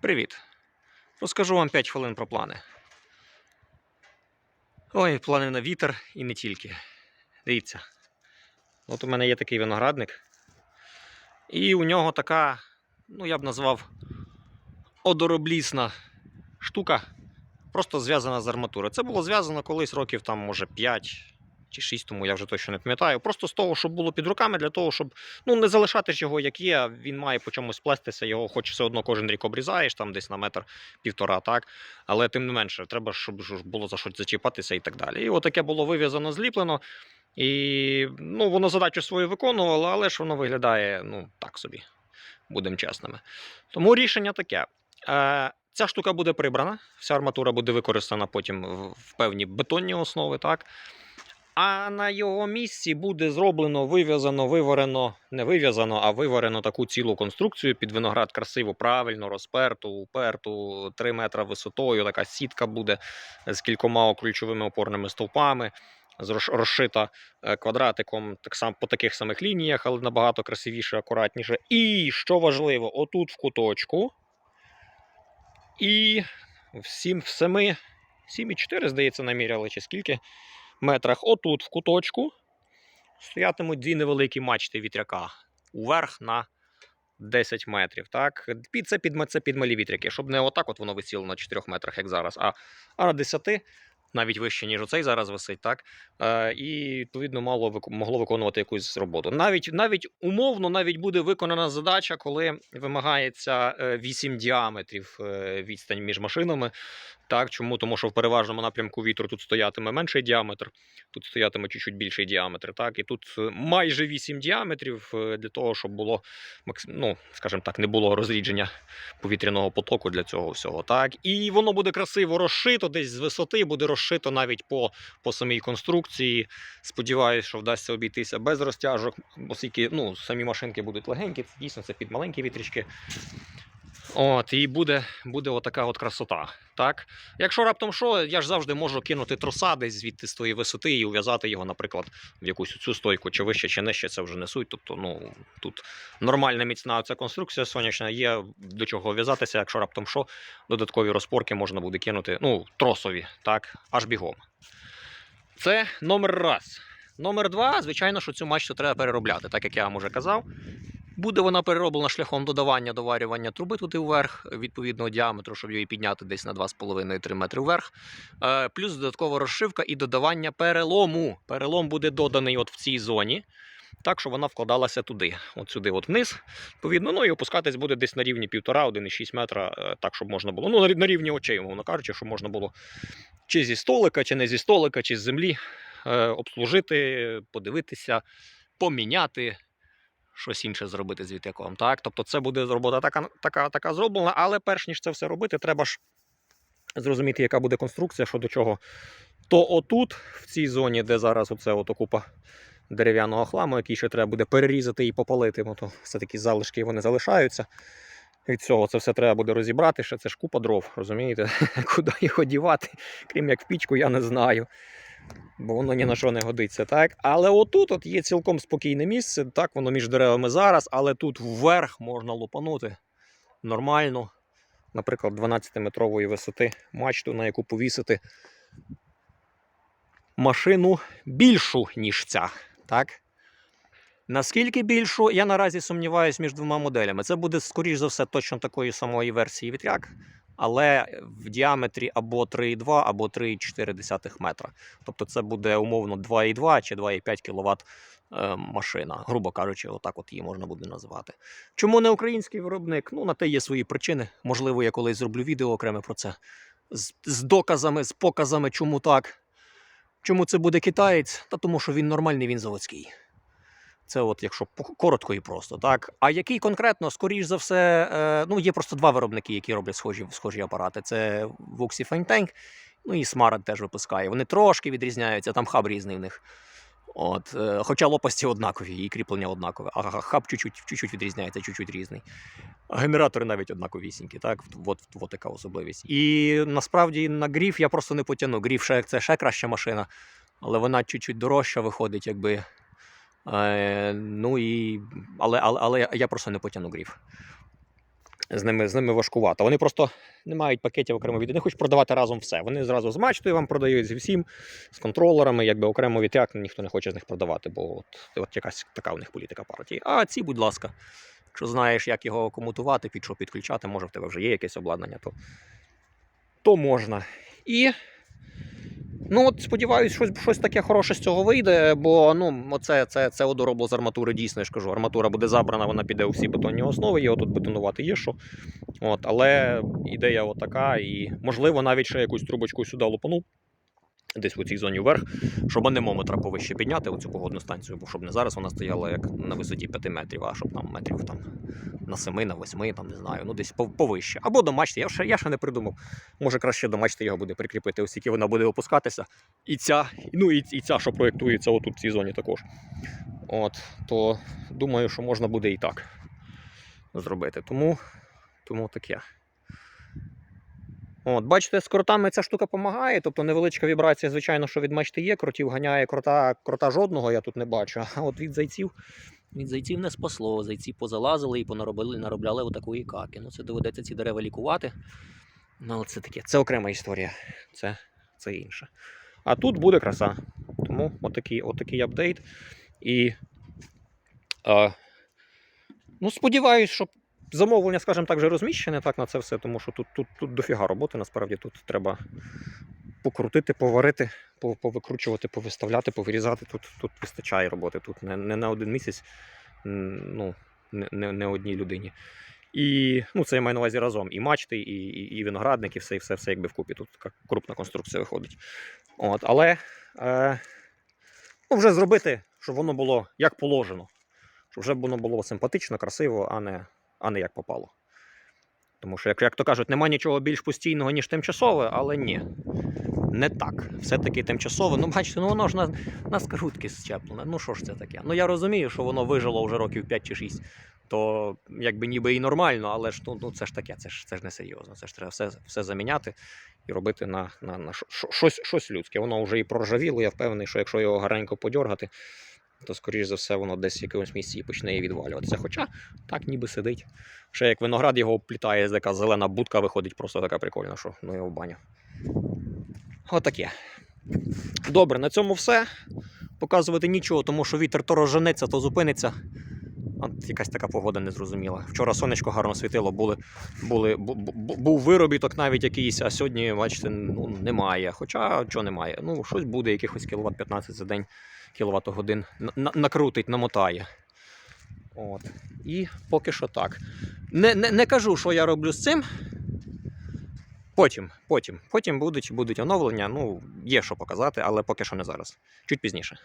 Привіт! Розкажу вам 5 хвилин про плани. Ой, плани на вітер і не тільки. Дивіться. От у мене є такий виноградник. І у нього така, ну я б назвав, одороблісна штука, просто зв'язана з арматурою. Це було зв'язано колись років там, може, 5 чи 6 тому, я вже точно не пам'ятаю. Просто з того, щоб було під руками, для того, щоб ну, не залишати ж його, як є. Він має по чомусь плестися, його хоч все одно кожен рік обрізаєш, там десь на метр півтора, так. Але тим не менше, треба, щоб було за щось зачіпатися і так далі. І отаке було вив'язано, зліплено. І ну, воно задачу свою виконувало, але ж воно виглядає ну, так собі, будемо чесними. Тому рішення таке. Е, ця штука буде прибрана, вся арматура буде використана потім в, в певні бетонні основи. так. А на його місці буде зроблено, вив'язано, виварено, не вив'язано, а виварено таку цілу конструкцію під виноград красиво, правильно, розперту, уперту, 3 метри висотою, така сітка буде з кількома ключовими опорними стовпами, розшита е, квадратиком, так само по таких самих лініях, але набагато красивіше, акуратніше. І що важливо, отут в куточку. І в 7, в 7, 7,4, здається, наміряли, чи скільки метрах, отут в куточку, стоятимуть дві невеликі мачти вітряка уверх на 10 метрів. Так? Це, під, це під малі вітряки, щоб не отак от воно висіло на 4 метрах, як зараз, а, а на 10, навіть вище, ніж оцей зараз висить, так? Е, і відповідно мало могло виконувати якусь роботу. Навіть, навіть умовно навіть буде виконана задача, коли вимагається е, 8 діаметрів е, відстань між машинами. Так, чому? Тому що в переважному напрямку вітру тут стоятиме менший діаметр, тут стоятиме чуть-чуть більший діаметр. Так, і тут е, майже 8 діаметрів е, для того, щоб було ну, скажімо так, не було розрідження повітряного потоку для цього всього. Так, і воно буде красиво розшито, десь з висоти буде розшито навіть по, по самій конструкції. Сподіваюсь, що вдасться обійтися без розтяжок, оскільки ну, самі машинки будуть легенькі, дійсно це під маленькі вітрячки. От, і буде, буде отака от красота. Так? Якщо раптом що, я ж завжди можу кинути троса десь звідти з тої висоти і ув'язати його, наприклад, в якусь цю стойку, чи вище, чи нижче, це вже не суть. Тобто, ну, тут нормальна міцна ця конструкція сонячна, є до чого в'язатися, якщо раптом що, додаткові розпорки можна буде кинути, ну, тросові, так, аж бігом. Це номер раз. Номер два, звичайно, що цю мачту треба переробляти, так як я вам уже казав. Буде вона перероблена шляхом додавання доварювання труби туди вверх, відповідного діаметру, щоб її підняти десь на 2,5-3 метри вверх. Е, Плюс додаткова розшивка і додавання перелому. Перелом буде доданий от в цій зоні, так, щоб вона вкладалася туди, от сюди, от вниз. Відповідно, ну і опускатись буде десь на рівні 1,5-1,6 метра, е, так, щоб можна було. Ну, на рівні очей, умовно кажучи, щоб можна було чи зі столика, чи не зі столика, чи з землі е, обслужити, подивитися, поміняти щось інше зробити з вітряком. Так? Тобто це буде робота така, така, така зроблена, але перш ніж це все робити, треба ж зрозуміти, яка буде конструкція, що до чого. То отут, в цій зоні, де зараз оце от купа дерев'яного хламу, який ще треба буде перерізати і попалити, бо то все-таки залишки вони залишаються. Від цього це все треба буде розібрати, ще це ж купа дров, розумієте? Куди його дівати, крім як в пічку, я не знаю бо воно ні на що не годиться, так? Але отут от є цілком спокійне місце, так, воно між деревами зараз, але тут вверх можна лупанути нормально, наприклад, 12-метрової висоти мачту, на яку повісити машину більшу, ніж ця. Так? Наскільки більшу, я наразі сумніваюся між двома моделями. Це буде, скоріш за все, точно такої самої версії вітряк, але в діаметрі або 3,2, або 3,4 метра. Тобто це буде умовно 2,2 чи 2,5 кВт е, машина, грубо кажучи, отак от її можна буде назвати. Чому не український виробник? Ну, на те є свої причини. Можливо, я колись зроблю відео окреме про це з, з доказами, з показами, чому так. Чому це буде китаєць? Та тому, що він нормальний, він заводський. Це от якщо коротко і просто, так. А який конкретно, скоріш за все, е, ну є просто два виробники, які роблять схожі, схожі апарати. Це Vuxi Fine ну і Smart теж випускає. Вони трошки відрізняються, там хаб різний в них. От, е, хоча лопасті однакові, і кріплення однакове, а хаб чуть-чуть, чуть-чуть відрізняється, чуть-чуть різний. А генератори навіть однаковісінькі, так? От, от така особливість. І насправді на гріф я просто не потягну. Гріф ще, це ще краща машина, але вона чуть-чуть дорожча виходить, якби. Е, ну і, але, але, але я просто не потягну гріф. з ними, з ними важкувато. Вони просто не мають пакетів окремо від. Не хочуть продавати разом все. Вони зразу з мачтою вам продають зі всім, з контролерами, якби окремо вітряк ніхто не хоче з них продавати, бо от, от якась така у них політика партії. А ці, будь ласка, якщо знаєш, як його комутувати, під що підключати, може в тебе вже є якесь обладнання, то, то можна. І Ну, от сподіваюсь, щось, щось таке хороше з цього вийде, бо ну, оце, це, це одоробло з арматури дійсно, я ж кажу. Арматура буде забрана, вона піде у всі бетонні основи, його тут бетонувати є що. От, але ідея отака, і можливо навіть ще якусь трубочку сюди лупану, десь у цій зоні вверх, щоб анемометра повище підняти оцю погодну станцію, бо щоб не зараз вона стояла як на висоті 5 метрів, а щоб там метрів там, на 7, на 8, там не знаю, ну десь повище. Або до мачти. Я ще, я ще не придумав. Може краще до мачти його буде прикріпити, оскільки вона буде опускатися. І ця, ну і, і ця, що проєктується отут в цій зоні також. От, то думаю, що можна буде і так зробити. Тому, тому таке. От, бачите, з кротами ця штука допомагає, тобто невеличка вібрація, звичайно, що від мачти є, кротів ганяє, крота, крота жодного я тут не бачу. А от від зайців, від зайців не спасло. Зайці позалазили і понаробили, наробляли отакої каки. Ну, це доведеться ці дерева лікувати. Ну, але це таке, це окрема історія. Це, це інше. А тут буде краса. Тому отакий, отакий апдейт. І е, ну, сподіваюсь, що замовлення, скажімо так, вже розміщене так на це все, тому що тут, тут, тут дофіга роботи, насправді тут треба покрутити, поварити, повикручувати, повиставляти, повирізати. Тут, тут вистачає роботи. Тут не, не на один місяць, ну, не, не, одній людині. І ну, це я маю на увазі разом. І мачти, і, і, і виноградник, і все, і все, все якби вкупі. Тут така крупна конструкція виходить. От, але е, ну, вже зробити, щоб воно було як положено. Щоб вже воно було симпатично, красиво, а не, а не як попало. Тому що, як, то кажуть, нема нічого більш постійного, ніж тимчасове, але ні. Не так. Все-таки тимчасове. Ну, бачите, ну воно ж на, на скрутки зчеплене. Ну що ж це таке? Ну я розумію, що воно вижило вже років 5 чи 6, то якби ніби і нормально, але ж ну, ну це ж таке, це ж, це ж не серйозно. Це ж треба все, все заміняти і робити на, на, на що- що- щось, щось людське. Воно вже і проржавіло, я впевнений, що якщо його гарненько подьоргати, то, скоріш за все, воно десь в якомусь місці і почне відвалюватися. Хоча так ніби сидить. Ще як виноград його оплітає, така зелена будка виходить, просто така прикольна, що ну його в баню. Отаке. Добре, на цьому все. Показувати нічого, тому що вітер то розженеться, то зупиниться. От якась така погода незрозуміла. Вчора сонечко гарно світило, були, були, бу- бу- був виробіток навіть якийсь, а сьогодні, бачите, ну, немає. Хоча чого немає? Ну, щось буде, якихось кіловат 15 за день, кіловат годин накрутить, намотає. От. І поки що так. Не, не, не кажу, що я роблю з цим. Потім, потім, потім будуть, будуть оновлення. Ну, є що показати, але поки що не зараз. Чуть пізніше.